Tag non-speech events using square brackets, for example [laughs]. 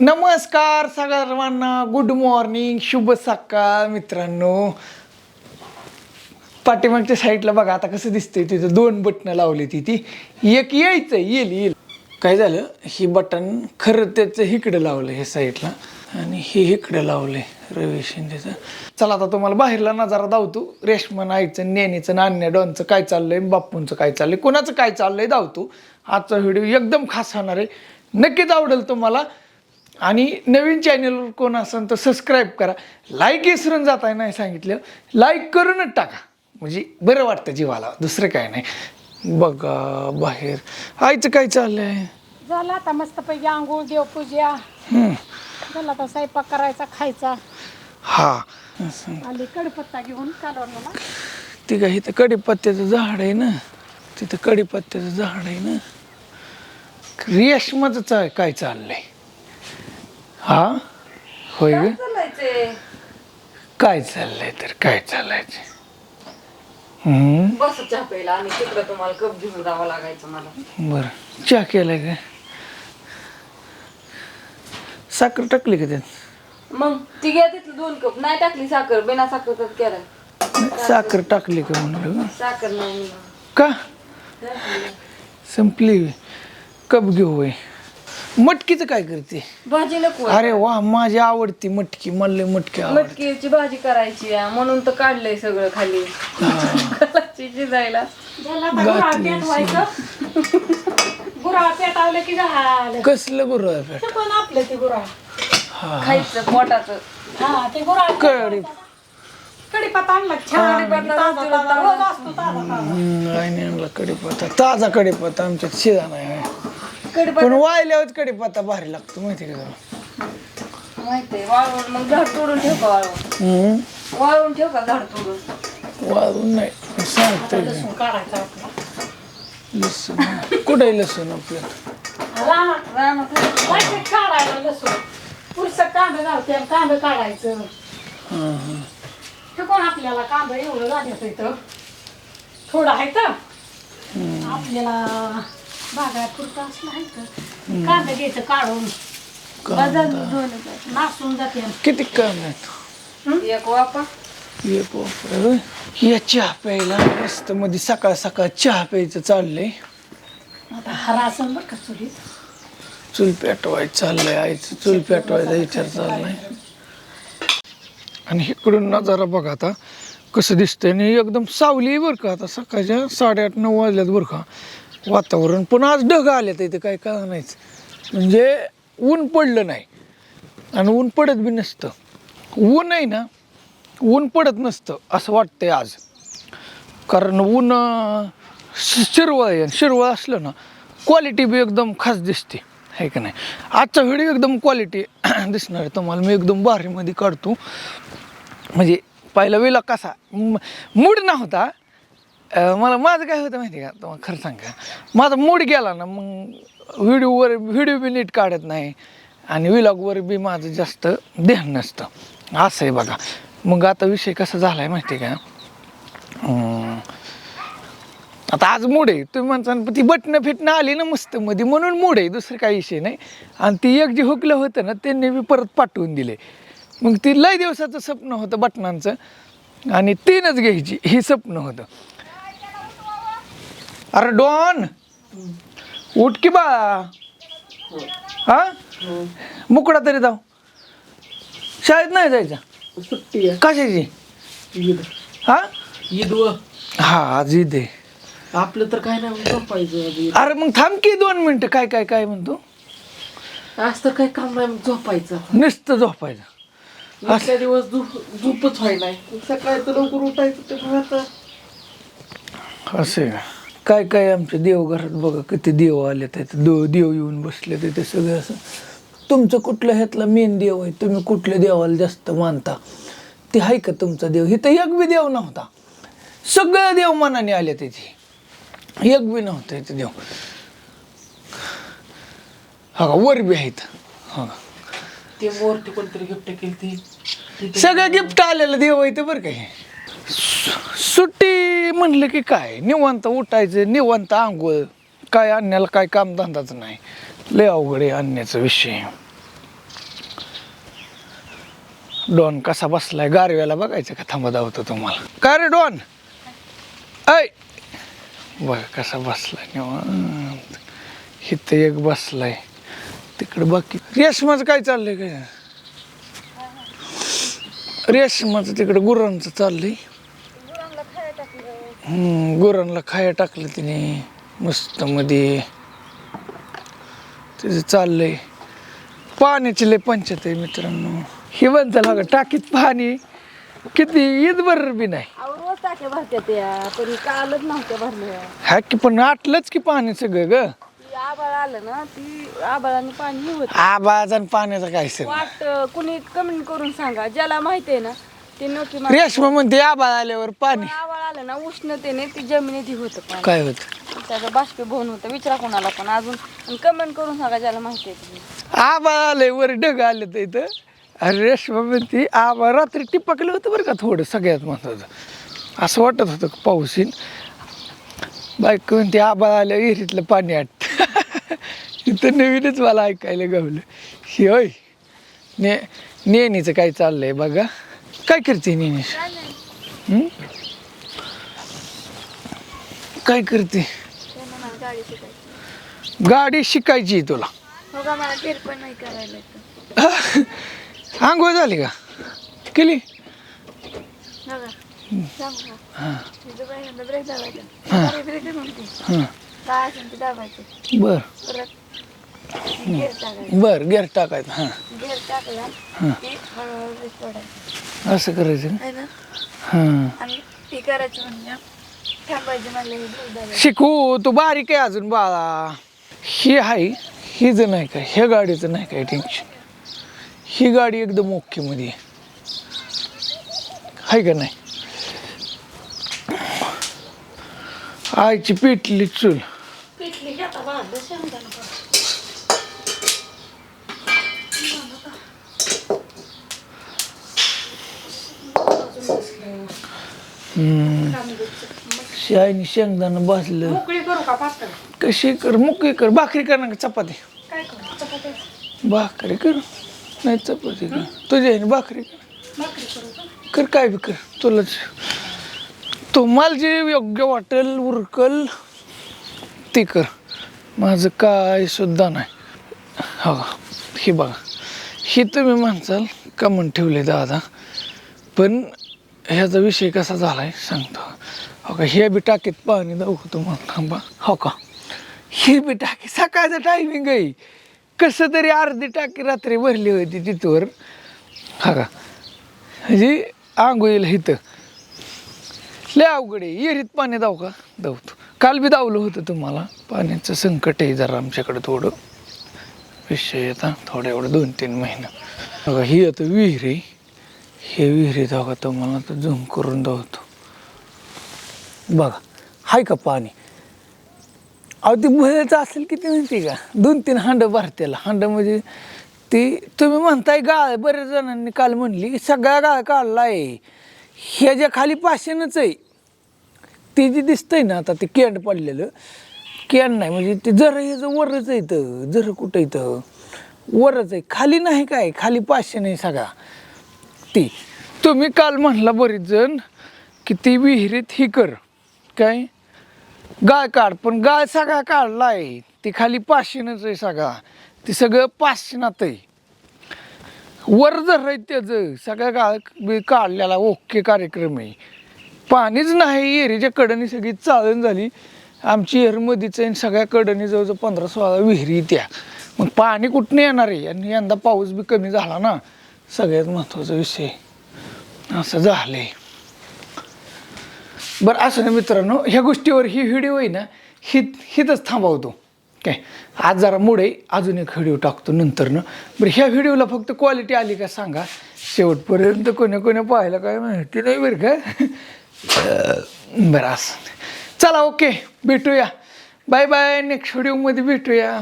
नमस्कार सर्वांना good morning शुभ सकाळ मित्रांनो. पाठीमागच्या साईडला बघा आता कसं दिसतंय तिथं. दोन बटणं लावली ती ती. एक यायचं येईल येईल. काय झालं? ही बटन खरं त्याचं इकडं लावलं हे साईडला आणि हे इकडं लावलंय रवी शिंदेचं. चला आता तुम्हाला बाहेरला नजारा धावतो रेशमन आईचं नेणीचं नाण्या डॉनचं काय चाललंय बाप्पूंचं काय चाललंय कोणाचं काय चाललंय धावतो आजचा व्हिडिओ एकदम खास होणार आहे. नक्कीच आवडेल तुम्हाला. आणि नवीन चॅनलवर कोण असेल तर सबस्क्राईब करा. लाईक विसरून जाताय नाही सांगितलं लाईक करूनच टाका. म्हणजे बरं वाटतं जीवाला. दुसरं काय नाही. बघा बाहेर. आईचं काय चाललंय? झालं आता मस्तपैकी आंघोळ देवपूजा. हम्म. झाला आता स्वयंपाक करायचा खायचा. हा. आली कडपत्ता घेऊन कालवणाला. ती काय इथं कडीपत्त्याचं झाड आहे ना. तिथं कडीपत्त्याचं झाड आहे ना. रेशमाचं चा- काय चाललंय? हा? होय ग. काय चाललंय तर काय चालायचं? हम्म? बस चहा प्यायला. आणि तिकडं तुम्हाला कप घेऊन जावं लागायचं मला. बरं. चहा केलाय का? साखर टाकली का त्यात? मग ती घ्या तिथलं दोन कप. नाही टाकली साखर. बिना साखर केलं साखर टाकली का म्हणलं साखर नाही. का? संपली. कप घेऊ होय. मटकीचं काय करते? भाजी नको अरे वा माझी आवडती मटकी मला लय मटकी मटकीची भाजी करायची आहे, म्हणून तर काढलंय सगळं खाली. करायची शिजायला. झालं आता गुराळ पेटवायचं. गुराळ पेटावलं की झालं. कसलं बरं ते पण आपलं ते गुराळ खायचं पोटाचं. हा ते गुराळ कळी कडीपत्ता आणला छान ताजा ताजा रोज असतो ताजा ताजा. नाही आणला कडीपत्ता ताजा कडीपत्ता आमच्यात शिजा नाही पण वाळल्यावर कडीपत्ता भारी लागतो माहिती का? तुला माहितीये वाळवून मग झाड तोडून ठेव का वाळवून? हम्म. वाळवून ठेव का झाड तोडून? वाळून नाही सांगतोय लसूण काढायचा आपला. लसूण. कुठे लसूण रानात काढायला लसूण. पुरसं कांदा घालते आणि कांदा काढायचं. हां हां हे कोण आपल्याला कांदा एवढं इथं? थोडं आहे तर. आपल्याला बागायत पुरतं असलं आहे तर कांदा घ्यायचं काढून. बाजार दोन रुपये. नासून जाते. किती काम आहेत एक वापा ये बापरे होय. या चहा प्यायला मस्त मध्ये सकाळ सकाळ चहा प्यायचं चाललंय. आता हरा असं बरं का चुलीत? चूल पेटवायचं चाललंय आईचं चूल पेटवायचा विचार चाललाय. आणि इकडून नजारा बघा आता कसं दिसतंय. आणि एकदम सावली आहे बरं का आता सकाळच्या साडेआठ नऊ वाजल्यात बरं का. वातावरण. पण आज ढग आले तर इथं काय कळा नाहीच म्हणजे ऊन पडलं नाही. आणि ऊन पडत बी नसतं. ऊन आहे ना ऊन पडत नसतं असं वाटतंय आज. कारण ऊन शिरवळ आहे. शिरवळ असलं ना क्वालिटी बी एकदम खास दिसते. आहे का नाही? आजचा व्हिडिओ एकदम क्वालिटी [coughs] दिसणार आहे तुम्हाला. मी एकदम भारीमध्ये काढतो. म्हणजे पहिला वेळा कसा? मूड नव्हता. अं, मला माझं काय होतं माहिती आहे का? तुम्हाला खरं सांगा माझा मूड गेला ना मग व्हिडिओवर व्हिडिओ बी नीट काढत नाही आणि विलॉगवर बी माझं जास्त ध्यान नसतं. असं आहे बघा. मग आता विषय कसा झाला आहे माहिती आहे का? आता आज मूड आहे. तुम्ही म्हणता ना, ती बटणं फिटणं आली ना मस्त मध्ये म्हणून मूड आहे. दुसरं काही विषय नाही. आणि ती एक जे हुकलं होतं ना त्यांनी मी परत पाठवून दिले. मग ती लय दिवसाचं स्वप्न होतं बटनांचं आणि तीनच घ्यायची ही स्वप्न होतं. अरे डॉन उठ की बा. हा? मुकडा तरी जाऊ. शाळेत नाही जायचं? सुट्टी आहे. कशाची? ईद. हा? ईद व. हा आज ईद आहे. आपलं तर काय नाही झोपायचं आज ईद. अरे मग थांब की दोन मिनिटं. काय काय काय म्हणतो? आज तर काही काम नाही मग झोपायचं. नुसतं झोपायचं. इतक्या दिवस झोप झोपच व्हाय नाही. सकाळी तर लवकर उठायचं ते आता. असं आहे का? काय काय आमच्या देवघरात बघा किती देव आले तिथे दो देव येऊन बसले तिथे सगळं असं. तुमचं कुठलं ह्यातला मेन देव आहे? तुम्ही कुठल्या देवाला जास्त मानता? ते आहे का तुमचा देव? इथं एक बी देव नव्हता. सगळं देव मनाने आले तिथे एक बी नव्हतं इथे देव. हा का वर बी आहेत. हा. ते मोरटी कोणतरी गिफ्ट केली ती सगळं गिफ्ट आलेलं देव आहे ते बरं काय सुट्टी म्हणलं की काय? निवांत उठायचं निवांत आंघोळ. काय आणण्याला काय कामधंदाच नाही. लय अवघड आहे आणण्याचा विषय. डॉन कसा बसलाय? गारव्याला बघायचं का? थांबा होतं तुम्हाला. काय रे डॉन? ऐ! बघ कसा बसलाय निवांत. इथं एक बसलाय. तिकडे बाकी रेशमाचं काय चाललंय काय रेशमाचं तिकडे गुरांचं चाललंय. गुरांना खाया टाकलं तिने. मस्त मध्ये. त्याचं चाललंय. पाण्याची लय पंचायत आहे मित्रांनो. हे म्हणतं ना टाकीत पाणी. किती ईद बरं बी नाही. अहो रोज टाक्या भरत्या त्या पण कालच नव्हत्या भरल्या. हा की पण आटलंच की पाणी सगळं ग. ती आबाळ आलं ना ती आबाळाने पाणी होत. आबाज आणि पाण्याचं काय वाट कुणी कमेंट करून सांगा. ज्याला माहिती आहे ना ते नोकी रेशमा म्हणते आबाज आल्यावर पाणी. आबाळ आलं ना उष्णतेने ती जमिनीत होतं पाणी. काय होत? त्याचं बाष्पीभवन होतं विचारा कोणाला पण अजून. कमेंट करून सांगा ज्याला माहिती आहे ते. आबाज आलंय वर ढग आले तर इथं. अरे रेशमा म्हणते आबा रात्री टिपकलं होतं बरं का थोडं सगळ्यात महत्वाचं. असं वाटत होतं का पाऊस बायको म्हणते आबा आल्या विहिरीतलं पाणी आट [laughs] इथं नवीनच मला ऐकायला गावलं. ही होय ने नेणीचं काय चाललंय बघा. काय करते नेनी हं? काय करते? गाडी शिकायची तुला. हो. [laughs] आंघोळ झाली का? केली? हां. हां. हां. बर. बर गेअर टाकायचं. हां. हां. असं करायचं का? है ना? हां आणि ती करायचं म्हणजे थांबायचं म्हणलं की ब्रेक दाबायचं. शिकू तू बारीक आहे अजून बाळा ही आहे हिच नाही काय ह्या गाडीचं नाही काय टेन्शन ही गाडी एकदम ओके मध्ये आहे हाय का नाही आईची पेटली चूल पिठली घेता शेंगदाणा शाईनी शेंगदाणा भाजलं. मोकळी करू का पातळ? कशी कर मुकी कर. भाकरी कर ना चपाती. काय करू? चपाती भाकरी कर. नाही चपाती कर. तुझ्या ह्याने भाकरी कर. भाकरी करू का? कर काय बी कर. तुलाच तुम्हाला जे योग्य वाटेल उरकल ते कर. माझं काय सुद्धा नाही. हो हे बघा. हे तुम्ही म्हणसाल का म्हणून ठेवले दादा. पण ह्याचा विषय कसा झाला आहे सांगतो. हो का? हे बी टाकीत पाणी दाखवतो तुम्हाला? थांबा. हो का? ही बी टाकी सकाळचं टायमिंग आहे. कसं तरी अर्धी टाकी रात्री भरली होती तिथवर. हा का? म्हणजे आंघोळीला इथं. लय अवघड आहे. येरीत पाणी दाव का? दावतो काल बी दावलं होतं तुम्हाला. पाण्याचं संकट आहे जरा आमच्याकडे थोडं. विषय येता थोडं एवढं दोन तीन महिना हो बघा ही आता विहीर आहे. हे विहिरी दाव का तुम्हाला तर झुम करून धावतो बघा हाय का पाणी? अहो ते भयाचं असेल किती माहिती का? दोन तीन हांड भरतेला. हांड म्हणजे ती तुम्ही म्हणताय गाळ बऱ्याच जणांनी काल म्हणली की सगळा गाळ काढला आहे ह्याच्या खाली पाशेनच आहे ते जे दिसतंय ना आता ते कॅन्ड पडलेलं कॅन नाही म्हणजे ते जर ह्याचं वरच आहे इथं जरा कुठं इथं वरच आहे. खाली नाही काय? खाली पाचशे नाही सगळा. ती. तुम्ही काल म्हणला बरीच जण की ती विहिरीत ही कर. काय? गाळ काढ पण गाळ सगळा काढला आहे ती खाली पाशीनच आहे सगळा. ती सगळं पाचशेनात आहे. वर जर त्याचं सगळ्या गाळ बी काढलेला ओके कार्यक्रम आहे. पाणीच नाही एरीच्या कडनी सगळी चाळण झाली. आमची एरमधीच आहे आणि सगळ्या कडणी जवळजवळ पंधरा सोळा विहिरी त्या. मग पाणी कुठनं येणार आहे? आणि यंदा पाऊस बी कमी झाला ना. सगळ्यात महत्त्वाचा विषय असं झालंय. बरं असं ना मित्रांनो ह्या गोष्टीवर ही व्हिडिओ आहे ना ही हिथंच थांबवतो. काय? आज जरा मुळे अजून एक व्हिडिओ टाकतो नंतरनं. बरं ह्या व्हिडिओला फक्त क्वालिटी आली का सांगा. शेवटपर्यंत कोण्या कोण्या पाहायला काय माहिती नाही बरं का. बरं असं. चला ओके भेटूया. बाय बाय नेक्स्ट व्हिडिओमध्ये भेटूया.